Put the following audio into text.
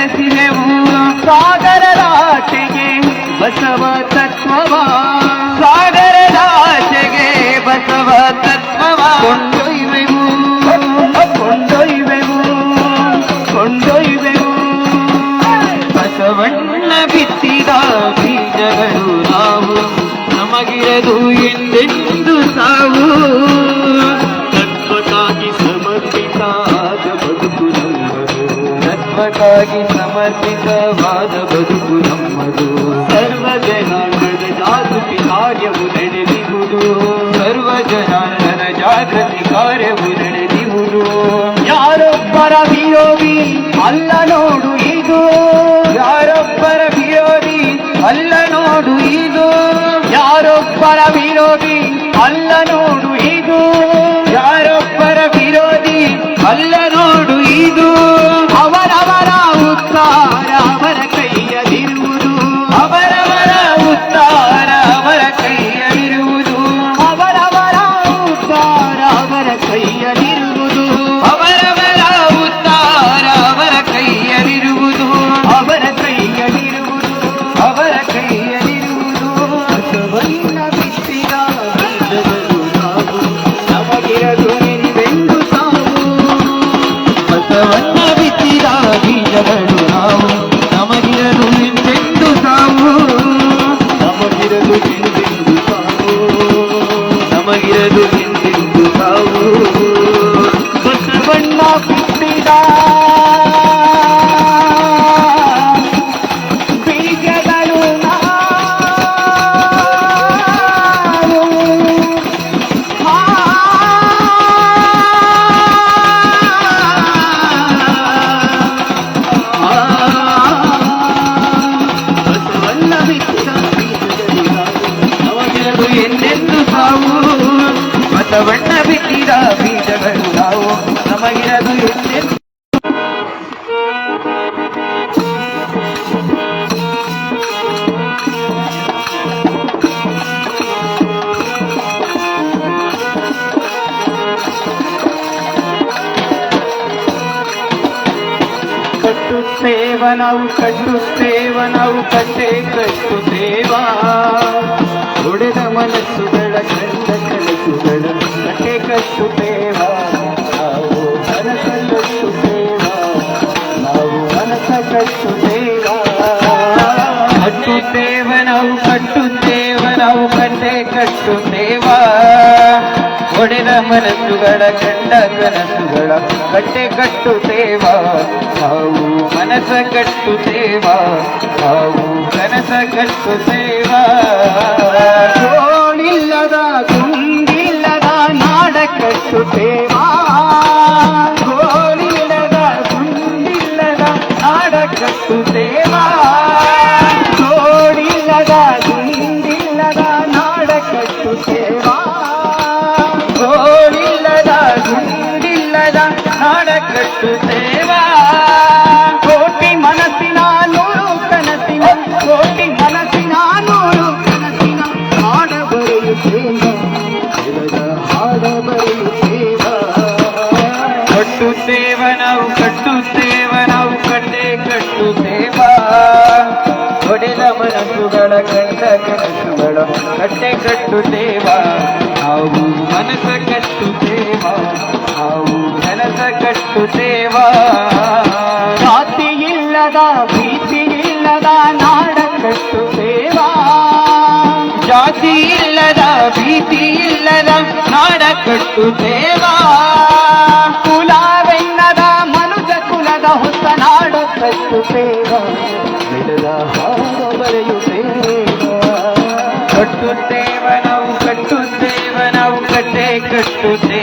ಬೆಳೆಸಿದೆವು ಸಾಗರದಾಚೆಗೆ ಬಸವ ತತ್ವವ. ಸಾಗರದಾಚೆಗೆ ಬಸವ ತತ್ವವ. ಕೊಂಡೊಯ್ವೆವು. ಕೊಂಡೊಯ್ವೆವು. ಕೊಂಡೊಯ್ವೆವು. ಬಸವಣ್ಣ ಬಿತ್ತಿದ ಬೀಜಗಳು ನಾವು ನಮಗಿರದು ಎಂದೆಂದು ಸಾವು. ತತ್ವಕ್ಕಾಗಿ ಸಮರ್ಪಿತ ಬದುಕು ನಮ್ಮದು. ತತ್ವಕ್ಕಾಗಿ ಸಮರ್ಪಿತವಾದ ಬದುಕು ನಮ್ಮದು. ಸರ್ವ ಜನಾಂಗದ ಜಾಗೃತಿ ಕಾರ್ಯವು ನಡೆದಿರುವುದು. ಸರ್ವ ಜನಾಂಗದ ಜಾಗೃತಿ ಕಾರ್ಯವು ನಡೆದಿರುವುದು. ಯಾರೊಬ್ಬರ ವಿರೋಧಿ ಅಲ್ಲ ನೋಡು ಇದು. ಯಾರೊಬ್ಬರ ವಿರೋಧಿ ಅಲ್ಲ ನೋಡು ಇದು. ಯಾರೊಬ್ಬರ ವಿರೋಧಿ ಅಲ್ಲ ನೋಡು ಇದು. ಯಾರೊಬ್ಬರ ವಿರೋಧಿ ಅಲ್ಲ ಬಸವಣ್ಣ ಬಿತ್ತಿದ ಬೀಜಗಳು ನಾವು ನಮಗಿರದು ಎಂದೆಂದು ಕಟ್ಟುತ್ತೇವ ನಾವು ಕಟ್ಟುತ್ತೇವ ನಾವು ಕಟ್ಟೆ ಕಟ್ಟುತ್ತೇವ ಒಡೆದ ಮನಸ್ಸುಗಳ ಕಂಡ ಕಟ್ಟುತ್ತೇವ ನಾವು ಕಟ್ಟುತ್ತೇವ ನಾವು ಕಟ್ಟೆ ಕಟ್ಟುತ್ತೇವ ಒಡೆದ ಮನಸ್ಸುಗಳ ಕಂಡ ಕನಸುಗಳ ಕಟ್ಟೆ ಕಟ್ಟುತ್ತೇವ ನಾವು ಮನಸ ಕಟ್ಟುತ್ತೇವ ನಾವು ಕನಸ ಕಟ್ಟುತ್ತೇವ ಗೋಳಿಲ್ಲದ ಕಟ್ಟುತ್ತೇವ ಗೋಳಿಲ್ಲದ ಗುಂಡಿಲ್ಲದ ನಾಡ ಕಟ್ಟುತ್ತೇವ ಕೋಟಿ ಮನಸ್ಸಿನ ನೂರು ಕನಸಿನ ಕೋಟಿ ಮನಸ್ಸಿನ ನೂರು ಕನಸಿನ ಹಾಡ ಬರೆಯುತ್ತೇವ ಜಗದ ಹಾಡ ಬರೆಯುತ್ತೇವ ಕಟ್ಟುತ್ತೇವ ನಾವು ಕಟ್ಟುತ್ತೇವ ನಾವು ಕಟ್ಟೆ ಕಟ್ಟುತ್ತೇವ ಒಡೆದ ಮನಸ್ಸುಗಳ ಕಂಡ ಕನಸುಗಳ ಕಟ್ಟೆ ಕಟ್ಟುತ್ತೇವ ನಾವು ಮನಸ್ಸ ಕಟ್ಟುತ್ತೇವ ನಾವು ಕನಸ ಕಟ್ಟುತ್ತೇವ ಜಾತಿ ಇಲ್ಲದ ಪ್ರೀತಿ ಇಲ್ಲದ ನಾಡ ಕಟ್ಟುತ್ತೇವ ಜಾತಿ ಇಲ್ಲದ ಭೀತಿ ಇಲ್ಲದ ನಾಡ ಕಟ್ಟುತ್ತೇವ ಕುಲವೆನ್ನದ ಕಟ್ಟೆ ಕಟ್ಟುತ್ತೇವ